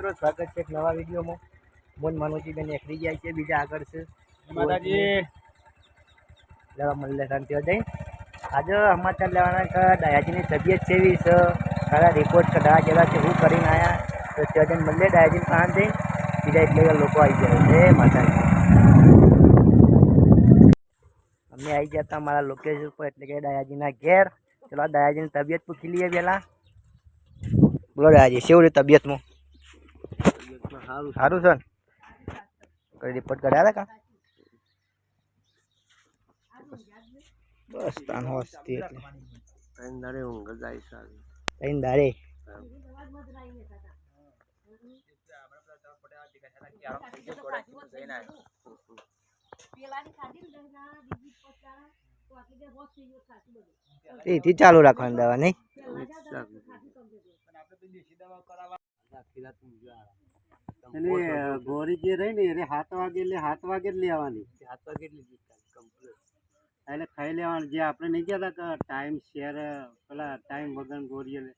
મિત્રો સ્વાગત છે એક નવા વિડીયોમાં. મોન માનવજી બેન એકરી જાય છે બીજા આગળ છે. માતાજી. લેવા મળે શાંતિ જઈ. આજે સમાચાર લેવાના કે દયાજીની તબિયત કેવી છે? સારા રિપોર્ટ કઢાવા જેવા છે હું કરીને આવ્યા તો ત્યાં મળે દયાજી પાસે જઈને બીજા એટલે લોકો આવી ગયા છે માતાજી. અમે આવી ગયા હતા મારા લોકેશન ઉપર એટલે કે દયાજીના ઘેર. ચલો દયાજીની તબિયત પૂછી લઈએ પહેલાં. બોલો દયાજી રહ્યું તબિયતમાં સારું સારું છે કઈ રિપોર્ટ કઢાવ્યા કા? બસ તાન હોસ્તી એટલે. ત્રણ દાડે ઊંઘ જાય સારી તઈને દાડે? એથી ચાલુ રાખવાની દવા નહીં એટલે ગોરી જે રહી ને એટલે સાત વાગે એટલે સાત વાગે જ લેવાની. સાત વાગે લીધી એટલે ખાઈ લેવાની. જે આપણે નહીં કહેતા કે ટાઈમ શેર પેલા ટાઈમ વગર ગોરી એટલે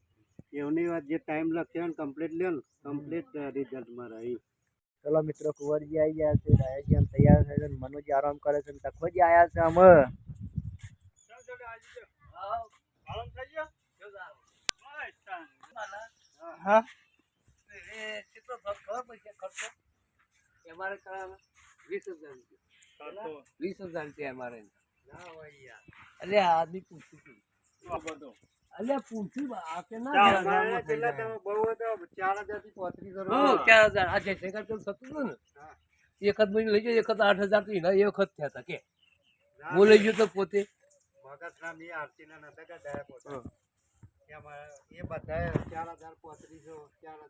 એવની વાત જે ટાઈમ લખ્યો ને કમ્પ્લીટ લ્યો ને કમ્પ્લીટ રિઝલ્ટમાં રહી. ચલો મિત્રો કુંવરજી આવી ગયા છે દયાજી આમ તૈયાર થાય છે મનુજી આરામ કરે છે તખોજી આવ્યા છે અમે હા. અમારે કરાવે? વીસ હજાર રૂપિયા. વીસ હજાર રૂપિયા અમારે એટલે આદમી પૂછ્યું હતું એટલે પૂછ્યું આ કે ના બહુ હતો ચાર હજારથી પોત્રીસ હં, હજાર ચાર હજાર. આ જે ભેગા તો થતું ને. એક જ મહિને લઈ જાય એક જ આઠ હજાર એના એ વખત થયા હતા કે. હું લઈ ગયો તો પોતે. મગજના આરતી ના નતા કે દયા પોતા.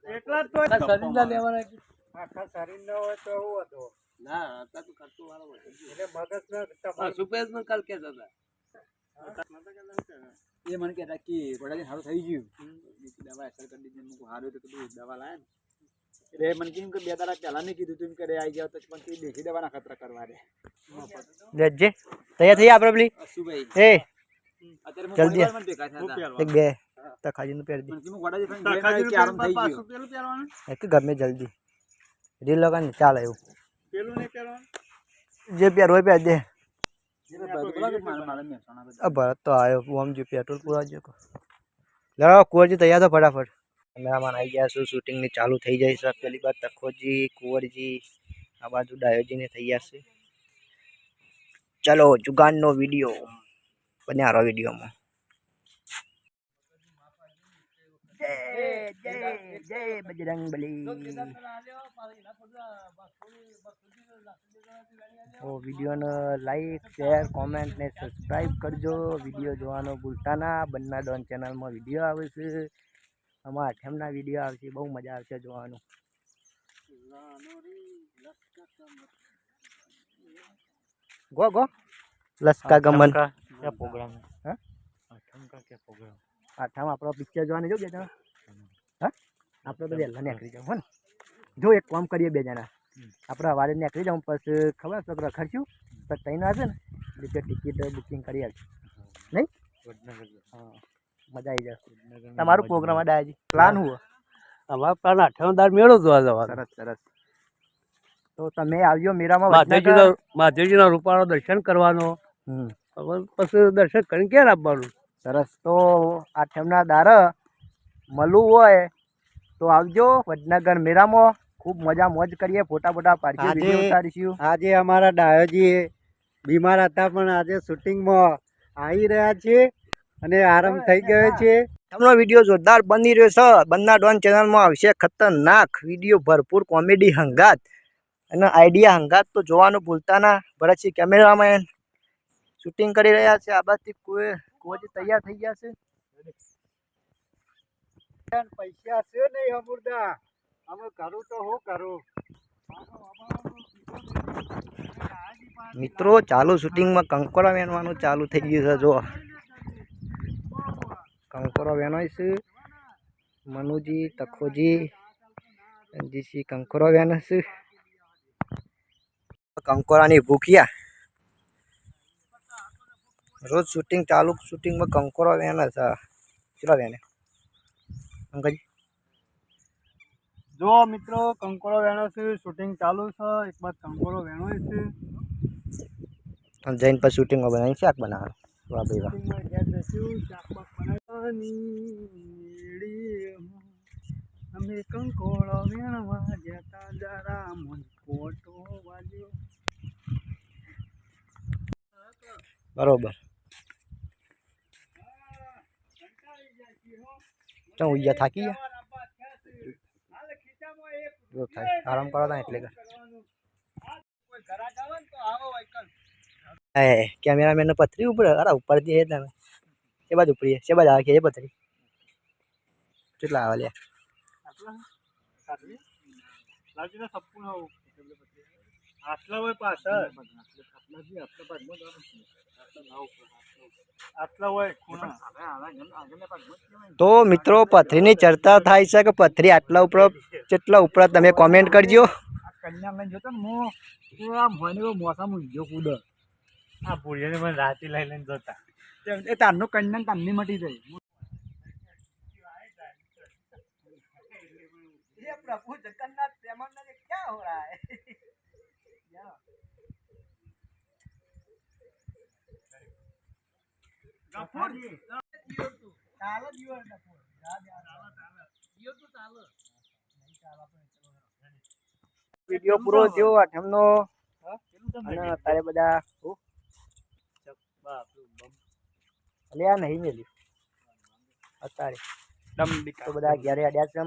એટલા જ આ શરીરના લેવાના કે? આખા શરીર ન હોય તો એવું હતો ના અત્યારે તો ખર્ચો વાળો હોય. એટલે મગજના હા, તમારે સુપેશમાં કાલ કહેતા હતા એ મને કહેતા કે ગોડાજી સારું થઈ ગયું બીજી દવા અસર કરી દીધી મૂકું સારું તો કીધું દવા લાયા ને એટલે એ મને કીધું કે બે દાડા પહેલા નહીં કીધું તું કરે આવી જાવ તો પણ તે દેશી દવાના ખતરા કરવા દે લેજે તૈયાર થઈ આપણે પેલી અશુભાઈ એ અત્યારે હું જલ્દી. પરિવારમાં ભેગા થયા હતા એક બે તખાજીનું પહેરી દે. કે ગમે જલ્દી. રીલ લગાને ચાલે એવું. પેલું નહીં કરવાનું જે પહેરવો હોય પહેર દે. એ ભરત તો આવ્યો આમ જો પેટ્રોલ પૂરા જો લડો કુંવરજી તૈયાર તો ફટાફટ. કેમેરામાન આવી ગયા છું શૂટિંગની ચાલુ થઈ જાય છે. પહેલી બાદ તખોજી કુંવરજી આ બાજુ ડાયોજીને થઈ જશે છે. ચલો જુગાનનો વીડિયો. બન્યારો વિડીયોમાં. જય જય તો વિડીયોને લાઈક શેર કોમેન્ટ ને સબસ્ક્રાઈબ કરજો વીડિયો જોવાનો ભૂલતા ના બંના ડોન ચેનલમાં વીડિયો આવે છે અમારા અઠેમના વીડિયો આવશે બહુ મજા આવશે જોવાનું ગો ગો લસ્કા ગમન પ્રોગ્રામ હા અઠમ કા પ્રોગ્રામ પાઠામાં આપણો પિક્ચર જોવાને જો બે જણા. હા? આપણે તો વહેલા નીકળી જવું ને. જો એક કામ કરીએ બે જણા. આપણે સવારે નીકળી જાઉં પછી ખબર છે રખડશું. પછી તૈયાર આવશે ને બીજે ટિકિટ બુકિંગ કરી આવશે નહીં? હા મજા આવી જશે. તમારું પ્રોગ્રામ અડાય પ્લાન હું. અમારો પ્લાન અઠાવનદાર મેળો જોવા જવા સરસ સરસ. તો તમે આવજો મેરામાં મહાદેવજીના મહાદેવજીના રૂપાળો દર્શન કરવાનો. પછી દર્શન કરીને ક્યારે આપવાનું સરસ. તો આઠમના દાર મળવું હોય તો આવજો વડનગર મેરામાં ખૂબ મજા મોજ કરીએ ફોટા ફોટા પાડીએ આજે- ઉતારીશું. આજે અમારા ડાયોજી બીમાર હતા પણ આજે શૂટિંગમાં આવી રહ્યા છે અને આરામ થઈ ગયો છે. તમનો વીડિયો જોરદાર બની રહ્યો છે. બંના ડોન ચેનલમાં આવશે ખતરનાક વીડિયો ભરપૂર કોમેડી હંગાત અને આઈડિયા હંગાત તો જોવાનું ભૂલતા ના. ભરતસિંહ કેમેરામેન શૂટિંગ કરી રહ્યા છે. આ બાજુથી કોઈ કોઈ તૈયાર થઈ ગયા છે. પૈસા છે નહીં અમૃતા અમે કરું તો હું કરું? મિત્રો ચાલુ શૂટિંગમાં કંકોરા વેનવાનું ચાલુ થઈ ગયું છે જો કંકોરા વેનાય છે મનુજી તખોજી રણજીતસિંહ કંકોરા વેને છે. કંકોરાની ભૂખિયા. રોજ શૂટિંગ ચાલુ શૂટિંગમાં કંકોરો વેને છે. ચલો વેને અંકલજી જો મિત્રો કંકોડો વેણો છે શૂટિંગ ચાલુ છે એક બાદ કંકોરો વેણો છે. જૈન જઈને પછી શૂટિંગમાં બનાવીને શાક બનાવવાનું. વાહ ભાઈ વાહ. અમે કંકોળો વેણવા જતા જરા મન કોટો વાગ્યો. બરોબર. ચમ ઉయ్યા થાકી ગયા જો થાય આરામ કરો તા એટલે કે એ કેમેરામેન ને પથરી ઉપર અરે ઉપરથી એ તમે એ બાજુ ઉપરી છે બાજુ આવે કે એ પથરી કેટલા આવે લે લાવજો સપનું આવું આટલા હોય પાછળ? આટલા હોય તો મિત્રો પથરીની ચર્ચા થાય છે કે પથરી આટલા ઉપર કેટલા ઉપર તમે કોમેન્ટ કરજો. આ કન્યા લઈને જોતો ને હું તું આમ હોય ને એવો મોસમ વિડિયો પૂરો થયો આઠમનો અને તારે બધા અલ્યા અલે આ નહીં મેલ્યું. અત્યારે. તો બધા ઘેરે અડ્યા છે